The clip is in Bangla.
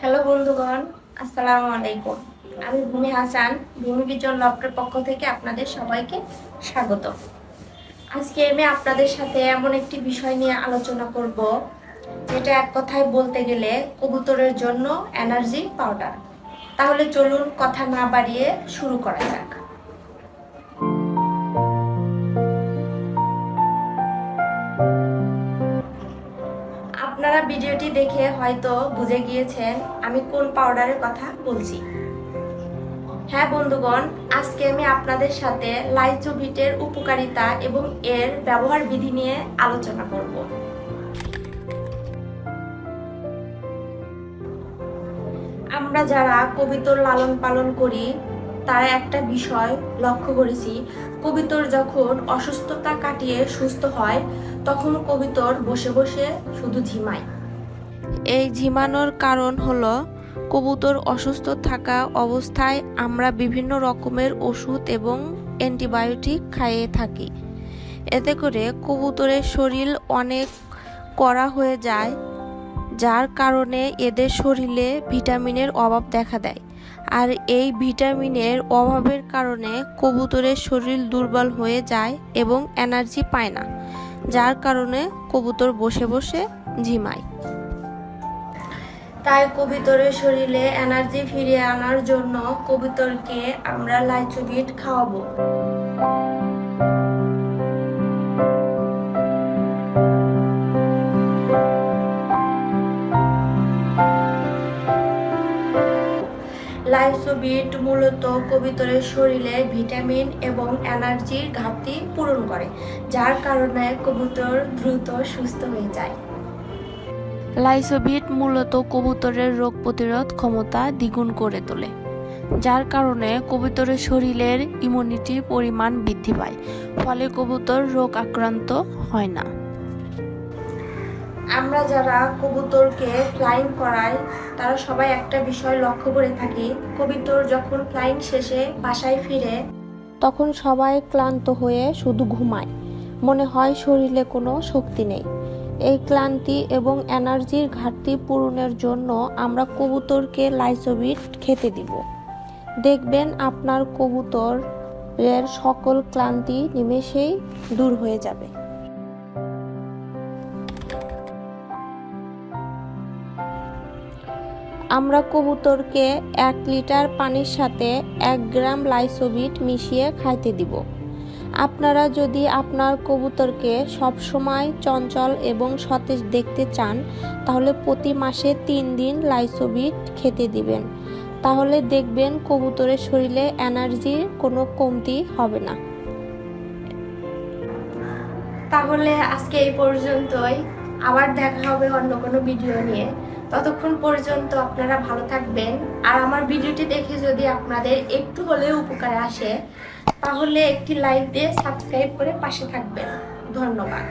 হ্যালো বন্ধুগণ, আসসালামু আলাইকুম। আমি ভূমি হাসান, ভূমি বিজন লফটের পক্ষ থেকে আপনাদের সবাইকে স্বাগত। আজকে আমি আপনাদের সাথে এমন একটি বিষয় নিয়ে আলোচনা করব, যেটা এক কথায় বলতে গেলে কবুতরের জন্য এনার্জি পাউডার তাহলে চলুন কথা না বাড়িয়ে শুরু করা যাক। আপনারা ভিডিওটি দেখে হয়তো বুঝে গিয়েছেন আমি কোন পাউডারের কথা বলছি। হ্যাঁ বন্ধুগণ, আজকে আমি আপনাদের সাথে লাইজোভিটের উপকারিতা এবং এর ব্যবহার বিধি নিয়ে আলোচনা করব। আমরা যারা কবিতর লালন পালন করি তারা একটা বিষয় লক্ষ্য করেছি। কবিতর যখন অসুস্থতা কাটিয়ে সুস্থ হয়, তখন কবিতর বসে বসে শুধু ঝিমায়। এই ঝিমানোর কারণ হলো, কবুতর অসুস্থ থাকা অবস্থায় আমরা বিভিন্ন রকমের ওষুধ এবং অ্যান্টিবায়োটিক খাইয়ে থাকি। এতে করে কবুতরের শরীর অনেক করা হয়ে যায়, যার কারণে এদের শরীরে ভিটামিনের অভাব দেখা দেয়। আর এই ভিটামিনের অভাবের কারণে কবুতরের শরীর দুর্বল হয়ে যায় এবং এনার্জি পায় না, যার কারণে কবুতর বসে বসে ঝিমায়। তাই কবিতরের শরীরে এনার্জি ফিরিয়ে আনার জন্য কবিতরকে আমরা লাইচুবিট খাওয়াবো। লাইসোবিট মূলত কবিতরের শরীরে ভিটামিন এবং এনার্জির ঘাটতি পূরণ করে, যার কারণে কবুতর দ্রুত সুস্থ হয়ে যায়। লাইসোভিট মূলত কবুতরের রোগ প্রতিরোধ ক্ষমতা দ্বিগুণ করে তোলে, যার কারণে কবুতরের শরীরের ইমিউনিটি পরিমাণ বৃদ্ধি পায়, ফলে কবুতর রোগ আক্রান্ত হয় না। আমরা যারা কবুতরকে ফ্লাইং করাই, তারা সবাই একটা বিষয় লক্ষ্য করে থাকি। কবুতর যখন ফ্লাইং শেষে বাসায় ফিরে, তখন সবাই ক্লান্ত হয়ে শুধু ঘুমায়। মনে হয় শরীরে কোনো শক্তি নেই। এই ক্লান্তি এবং এনার্জির ঘাটতি পূরণের জন্য আমরা কবুতরকে লাইসোবিট খেতে দিব। দেখবেন আপনার কবুতরের সকল ক্লান্তি নিমেষেই দূর হয়ে যাবে। আমরা কবুতরকে এক লিটার পানির সাথে এক গ্রাম লাইসোবিট মিশিয়ে খাইতে দিব। আপনারা যদি আপনার কবুতরকে সবসময় চঞ্চল এবং সতেজ দেখতে চান, তাহলে প্রতি মাসে তিন দিন লাইসোবিট খেতে দিবেন। তাহলে দেখবেন কবুতরের শরীরে এনার্জির কোনো কমতি হবে না। তাহলে আজকে এই পর্যন্তই। আবার দেখা হবে অন্য কোনো ভিডিও নিয়ে। ততক্ষণ পর্যন্ত আপনারা ভালো থাকবেন। আর আমার ভিডিওটি দেখে যদি আপনাদের একটু হলেও উপকার আসে, তাহলে একটি লাইক দিয়ে সাবস্ক্রাইব করে পাশে থাকবেন। ধন্যবাদ।